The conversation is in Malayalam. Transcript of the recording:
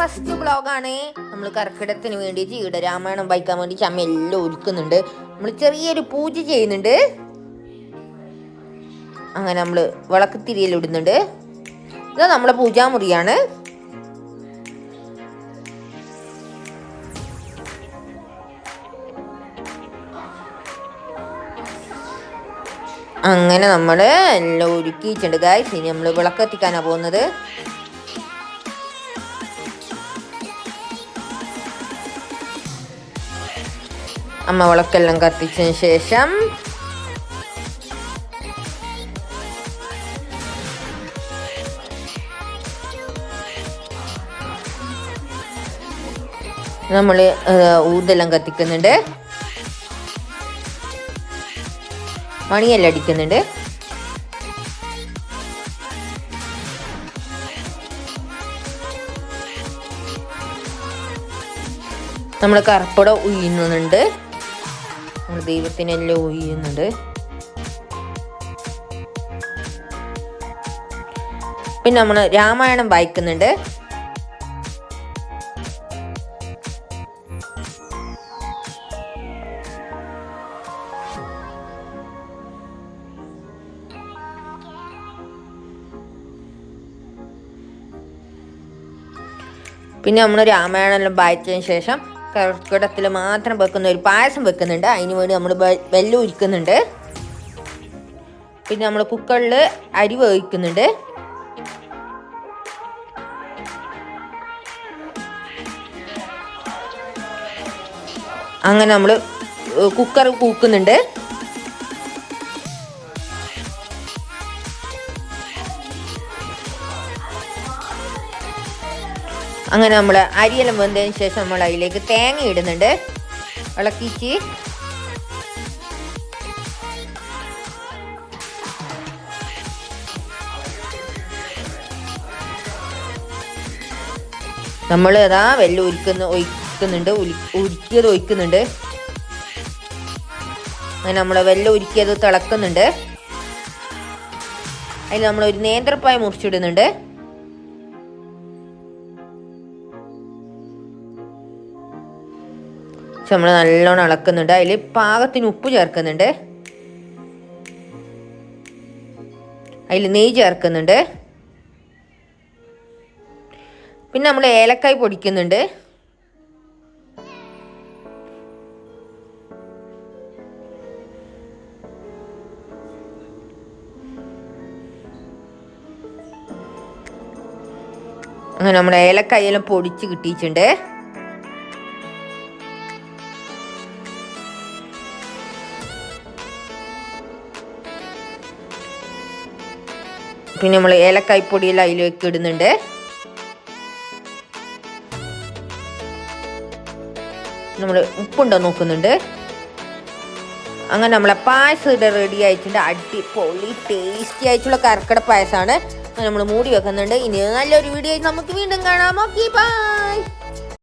ഫസ്റ്റ് ബ്ലോഗാണ് നമ്മൾ കർക്കിടത്തിന് വേണ്ടിയിട്ട് ഇവിടെ രാമായണം വായിക്കാൻ വേണ്ടിയിട്ട് അമ്മ എല്ലാം ഒരുക്കുന്നുണ്ട്. നമ്മൾ ചെറിയൊരു പൂജ ചെയ്യുന്നുണ്ട്. അങ്ങനെ നമ്മൾ വിളക്ക് തിരിയൽ ഇടുന്നുണ്ട്. ഇത് നമ്മളെ പൂജാമുറിയാണ്. അങ്ങനെ നമ്മൾ എല്ലാം ഒരുക്കിയിട്ടുണ്ട്. ഗായ്സ് ഇനി നമ്മൾ വിളക്കെത്തിക്കാനാണ് പോകുന്നത്. അമ്മ വിളക്കെല്ലാം കത്തിച്ചതിന് ശേഷം നമ്മൾ ഊതെല്ലാം കത്തിക്കുന്നുണ്ട്. മണിയെല്ലാം അടിക്കുന്നുണ്ട്. നമ്മൾ കറുപ്പട ഉയ്യുന്നുണ്ട് നമ്മൾ ദൈവത്തിനെല്ലാം ഒഴിയുന്നുണ്ട്. പിന്നെ നമ്മൾ രാമായണം വായിക്കുന്നുണ്ട്. പിന്നെ നമ്മൾ രാമായണമെല്ലാം വായിച്ചതിന് ശേഷം കർക്കിടത്തിൽ മാത്രം വെക്കുന്ന ഒരു പായസം വെക്കുന്നുണ്ട്. അതിന് വേണ്ടി നമ്മൾ വെല്ലം ഒഴിക്കുന്നുണ്ട് പിന്നെ നമ്മൾ കുക്കറിൽ അരി വേവിക്കുന്നുണ്ട്. അങ്ങനെ നമ്മൾ കുക്കർ കൂക്കുന്നുണ്ട്. അങ്ങനെ നമ്മൾ അരിയെല്ലാം വെന്തതിന് ശേഷം നമ്മൾ അതിലേക്ക് തേങ്ങ ഇടുന്നുണ്ട്. ഇളക്കിച്ച്. നമ്മൾ അതാ വെല്ലം ഉരുക്കുന്ന ഒഴിക്കുന്നുണ്ട് ഉരുക്കിയത് ഒഴിക്കുന്നുണ്ട്. അങ്ങനെ നമ്മൾ വെല്ലം ഉരുക്കിയത് തിളക്കുന്നുണ്ട്. അതിൽ നമ്മൾ ഒരു നേന്ത്രപ്പായ മുറിച്ചിടുന്നുണ്ട്. നമ്മൾ നല്ലോണം ഇളക്കുന്നുണ്ട് അതിൽ പാകത്തിന് ഉപ്പ് ചേർക്കുന്നുണ്ട്. അതിൽ നെയ്യ് ചേർക്കുന്നുണ്ട്. പിന്നെ നമ്മൾ ഏലക്കായ് പൊടിക്കുന്നുണ്ട്. അങ്ങനെ നമ്മുടെ ഏലക്കായെല്ലാം പൊടിച്ച് കിട്ടിയിട്ടുണ്ട്. പിന്നെ നമ്മൾ ഏലക്കായ്പ്പൊടിയെല്ലാം അതിലേക്ക് ഇടുന്നുണ്ട്. നമ്മൾ ഉപ്പുണ്ടോ നോക്കുന്നുണ്ട്. അങ്ങനെ നമ്മളെ പായസം ഇവിടെ റെഡി ആയിട്ടുണ്ട്. അടിപൊളി ടേസ്റ്റി ആയിട്ടുള്ള കർക്കിട പായസമാണ്. നമ്മൾ മൂടി വെക്കുന്നുണ്ട്. ഇനി നല്ലൊരു വീഡിയോ നമുക്ക് വീണ്ടും കാണാം. Okay bye